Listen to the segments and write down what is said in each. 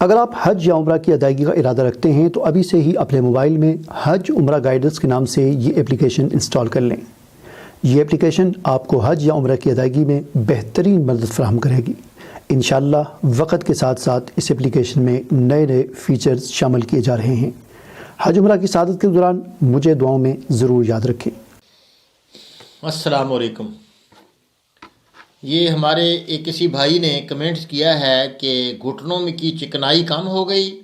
اگر آپ حج یا عمرہ کی ادائیگی کا ارادہ رکھتے ہیں تو ابھی سے ہی اپنے موبائل میں حج عمرہ گائیڈنس کے نام سے یہ اپلیکیشن انسٹال کر لیں۔ یہ اپلیکیشن آپ کو حج یا عمرہ کی ادائیگی میں بہترین مدد فراہم کرے گی۔ انشاءاللہ وقت کے ساتھ ساتھ اس اپلیکیشن میں نئے نئے فیچرز شامل کیے جا رہے ہیں۔ حج عمرہ کی سعادت کے دوران مجھے دعاؤں میں ضرور یاد رکھیں۔ السلام علیکم۔ یہ ہمارے ایک کسی بھائی نے کمنٹس کیا ہے کہ گھٹنوں میں کی چکنائی کم ہو گئی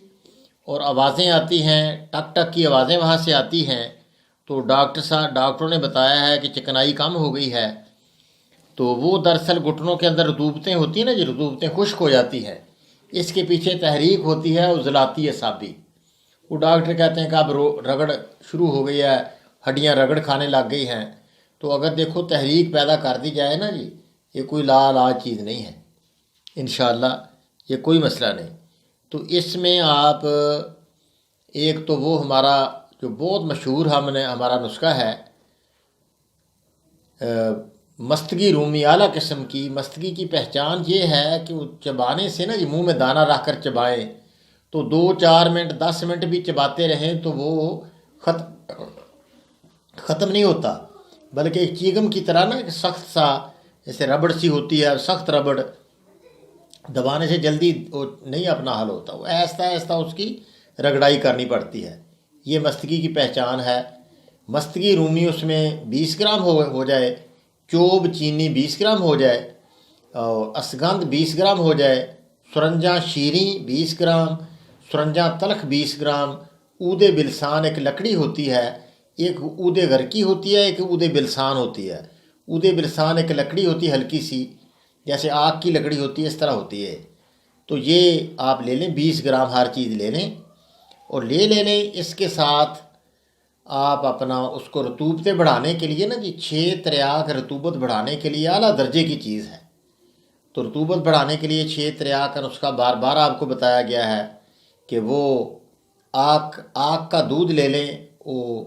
اور آوازیں آتی ہیں، ٹک ٹک کی آوازیں وہاں سے آتی ہیں۔ تو ڈاکٹر صاحب ڈاکٹروں نے بتایا ہے کہ چکنائی کم ہو گئی ہے۔ تو وہ دراصل گھٹنوں کے اندر رطوبتیں ہوتی ہیں نا جی رطوبتیں خشک ہو جاتی ہیں۔ اس کے پیچھے تحریک ہوتی ہے عضلاتی اعصابی۔ وہ ڈاکٹر کہتے ہیں کہ اب رگڑ شروع ہو گئی ہے، ہڈیاں رگڑ کھانے لگ گئی ہیں۔ تو اگر دیکھو تحریک پیدا کر دی جائے نا جی یہ کوئی لا علاج چیز نہیں ہے۔ انشاءاللہ یہ کوئی مسئلہ نہیں۔ تو اس میں آپ، ایک تو وہ ہمارا جو بہت مشہور ہم نے، ہمارا نسخہ ہے مستگی رومی اعلیٰ قسم کی۔ مستگی کی پہچان یہ ہے کہ وہ چبانے سے نا جی منہ میں دانہ رکھ کر چبائیں۔ تو دو، چار منٹ، دس منٹ بھی چباتے رہیں تو وہ ختم ختم نہیں ہوتا۔ بلکہ ایک چیگم کی طرح نا، ایک سخت سا جیسے ربڑ سی ہوتی ہے، سخت ربڑ دبانے سے جلدی وہ نہیں اپنا حل ہوتا، وہ ایسا ایسا اس کی رگڑائی کرنی پڑتی ہے۔ یہ مستگی کی پہچان ہے۔ مستگی رومی اس میں بیس گرام ہو ہو جائے، چوب چینی بیس گرام ہو جائے، اور اسگند بیس گرام ہو جائے، سرنجاں شیریں بیس گرام، سرنجاں تلخ بیس گرام اود بلسان ایک لکڑی ہوتی ہے، ایک اود گرکی ہوتی ہے، ایک اود بلسان ہوتی ہے۔ اود بلسان ایک لکڑی ہوتی ہے ہلکی سی، جیسے آگ کی لکڑی ہوتی ہے، اس طرح ہوتی ہے۔ تو یہ آپ لے لیں، بیس گرام ہر چیز لے لیں۔ اور لے لے لیں، اس کے ساتھ آپ اپنا اس کو رتوبتیں بڑھانے کے لیے نا جی چھ تریاک رتوبت بڑھانے کے لیے اعلیٰ درجے کی چیز ہے۔ تو رتوبت بڑھانے کے لیے چھ تریاک کا نسخہ بار بار آپ کو بتایا گیا ہے کہ وہ آگ آگ کا دودھ لے لیں، وہ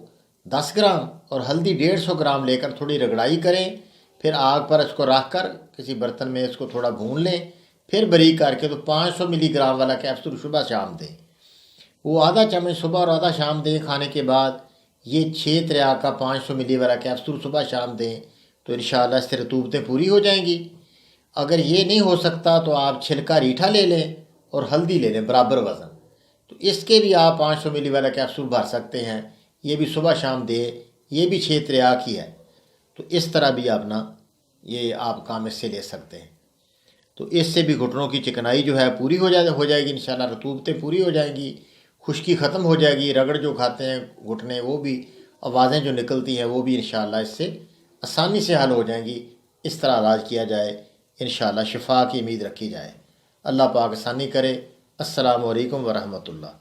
دس گرام اور ہلدی ڈیڑھ سو گرام لے کر تھوڑی رگڑائی کریں۔ پھر آگ پر اس کو رکھ کر کسی برتن میں اس کو تھوڑا بھون لیں۔ پھر بریک کر کے تو پانچ سو ملی گرام والا کیپسول صبح شام دیں۔ وہ آدھا چمچ صبح اور آدھا شام دیں کھانے کے بعد یہ چھ تریا کا پانچ سو ملی والا کیپسول صبح شام دیں تو انشاءاللہ اس سے رتوبتیں پوری ہو جائیں گی۔ اگر یہ نہیں ہو سکتا تو آپ چھلکا ریٹھا لے لیں اور ہلدی لے لیں برابر وزن۔ تو اس کے بھی آپ پانچ سو ملی والا کیپسول بھر سکتے ہیں۔ یہ بھی صبح شام دے، یہ بھی چھ تریاک ہی ہے۔ تو اس طرح بھی آپ نا یہ آپ کام اس سے لے سکتے ہیں۔ تو اس سے بھی گھٹنوں کی چکنائی جو ہے پوری ہو جائے ہو جائے گی انشاءاللہ رتوبتیں پوری ہو جائیں گی، خشکی ختم ہو جائے گی، رگڑ جو کھاتے ہیں، گھٹنے، وہ بھی آوازیں جو نکلتی ہیں، وہ بھی انشاءاللہ اس سے آسانی سے حل ہو جائیں گی۔ اس طرح علاج کیا جائے، انشاءاللہ شفا کی امید رکھی جائے۔ اللہ پاک آسانی کرے۔ السلام علیکم ورحمۃ اللہ۔